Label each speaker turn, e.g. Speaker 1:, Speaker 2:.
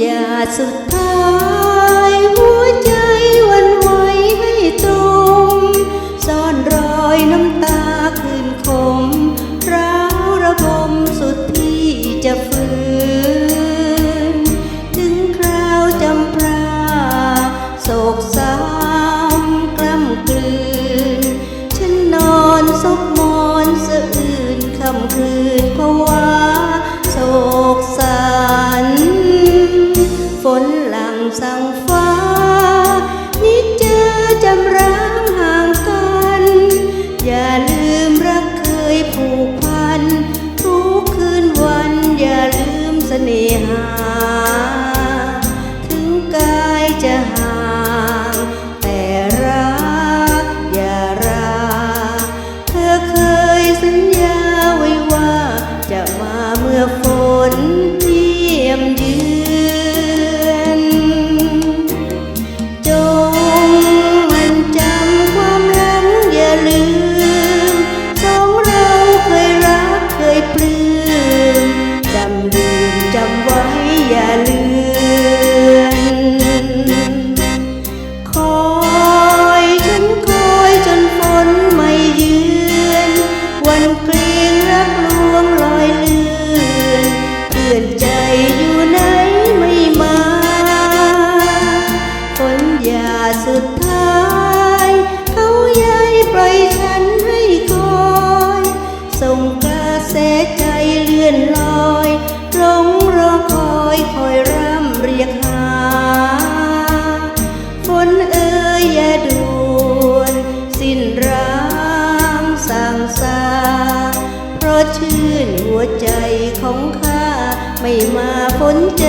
Speaker 1: หยาสุดท้ายหัวใจวันไหวให้ตรงซ่อนรอยน้ำตาคืนคมร้าวระบมสุดที่จะฝืน ถึงคราวจำพราโศกสามกล้ำกลืน ฉันนอนซบมอนสะอื่น สั่งฟ้า นิดเจอจำร้างห่างกัน อย่าลืมรักเคยผูกพัน ทุกคืนวันอย่าลืมเสน่หา ถึงกายจะห่าง แต่รักอย่าราเธอเคยสัญญาไว้ว่า จะมาเมื่อฝนเยี่ยมยื เยือนวันเปลียงรักลวงลอยเลื่อนเพื่อนใจอยู่ไหนไม่มาฝนยาสุดท้ายเขายายปล่อยฉันให้คอย ส่งกระแสใจ ของข้าไม่มาพ้นจ